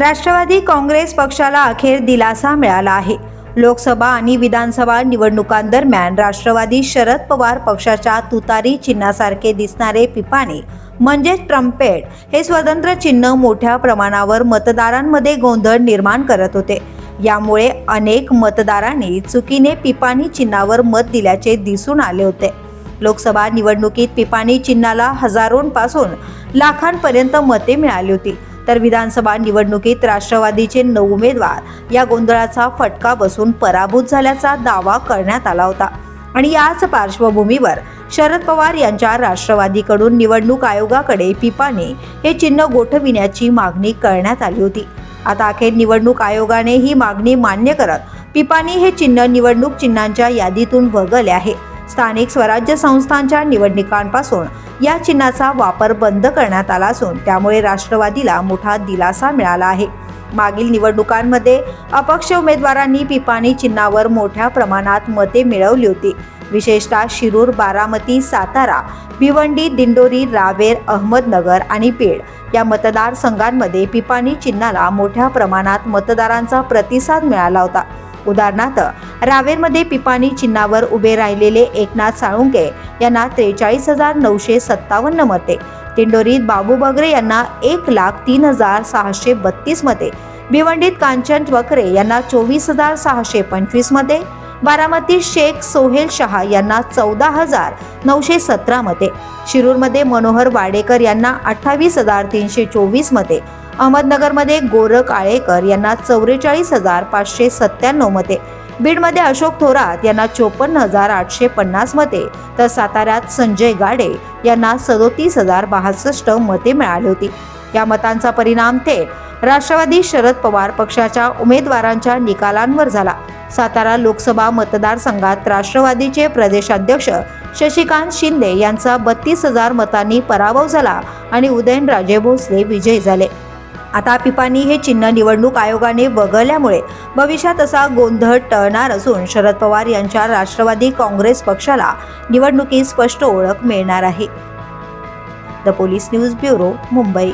राष्ट्रवादी काँग्रेस पक्षाला अखेर दिलासा मिळाला आहे. लोकसभा आणि विधानसभा निवडणुकांदरम्यान राष्ट्रवादी शरद पवार पक्षाच्या तुतारी चिन्हासारखे दिसणारे पिपाणे म्हणजे ट्रम्पेट हे स्वतंत्र चिन्ह मोठ्या प्रमाणावर मतदारांमध्ये गोंधळ निर्माण करत होते. यामुळे अनेक मतदारांनी चुकीने पिपाणी चिन्हावर मत दिल्याचे दिसून आले होते. लोकसभा निवडणुकीत पिपाणी चिन्हाला हजारोंपासून लाखांपर्यंत मते मिळाली होती. तर विधानसभा निवडणुकीत राष्ट्रवादीचे नऊ उमेदवार या गोंधळाचा फटका बसून पराभूत झाल्याचा दावा करण्यात आला होता. आणि याच पार्श्वभूमीवर शरद पवार यांच्या राष्ट्रवादीकडून निवडणूक आयोगाकडे पिपाने हे चिन्ह गोठविण्याची मागणी करण्यात आली होती. आता अखेर निवडणूक आयोगाने ही मागणी मान्य करत पिपानी हे चिन्ह निवडणूक चिन्हांच्या यादीतून वगळले आहे. स्थानिक स्वराज्य संस्थांच्या निवडणुकांपासून या चिन्हाचा वापर बंद करण्यात आला असून त्यामुळे राष्ट्रवादीला मोठा दिलासा मिळाला आहे. मागील निवडणुकांमध्ये अपक्ष उमेदवारांनी पिपाणी चिन्हावर मोठ्या प्रमाणात मते मिळवली होती. विशेषतः शिरूर बारामती सातारा भिवंडी दिंडोरी रावेर अहमदनगर आणि पेड या मतदारसंघांमध्ये पिपाणी चिन्हाला मोठ्या प्रमाणात मतदारांचा प्रतिसाद मिळाला होता. उदाहरणार्थ रावेरमध्ये पिपाणी चिन्हावर उभे राहिलेले एकनाथ साळुंके यांना त्रेचाळीस हजार नऊशे सत्तावन्न मते. दिंडोरीत बाबू बगरे यांना एक लाख तीन हजार सहाशे बत्तीस मते. भिवंडीत कांचन वकरे यांना चोवीस हजार सहाशे पंचवीस मते. बारामती शेख सोहेल शहा यांना चौदा हजार नऊशे सतरा मते. शिरूरमध्ये मनोहर वाडेकर यांना अठ्ठावीस हजार तीनशे चोवीस मते. अहमदनगरमध्ये गोरख आळेकर यांना चौवेचाळीस हजार पाचशे सत्त्याण्णव मते. बीडमध्ये अशोक थोरात यांना चोपन्न हजार आठशे पन्नास मते तर साताऱ्यात संजय गाडे यांना सदोतीस हजार बासष्ट मते मिळाली होती. या मतांचा परिणाम थेट राष्ट्रवादी शरद पवार पक्षाच्या उमेदवारांच्या निकालांवर झाला. सातारा लोकसभा मतदारसंघात राष्ट्रवादीचे प्रदेशाध्यक्ष शशिकांत शिंदे यांचा बत्तीस हजार मतांनी पराभव झाला आणि उदयनराजे भोसले विजयी झाले. आता पिपाणी हे चिन्ह निवडणूक आयोगाने वगळल्यामुळे भविष्यात असा गोंधळ टळणार असून शरद पवार यांच्या राष्ट्रवादी काँग्रेस पक्षाला निवडणुकीत स्पष्ट ओळख मिळणार आहे. The police news bureau Mumbai.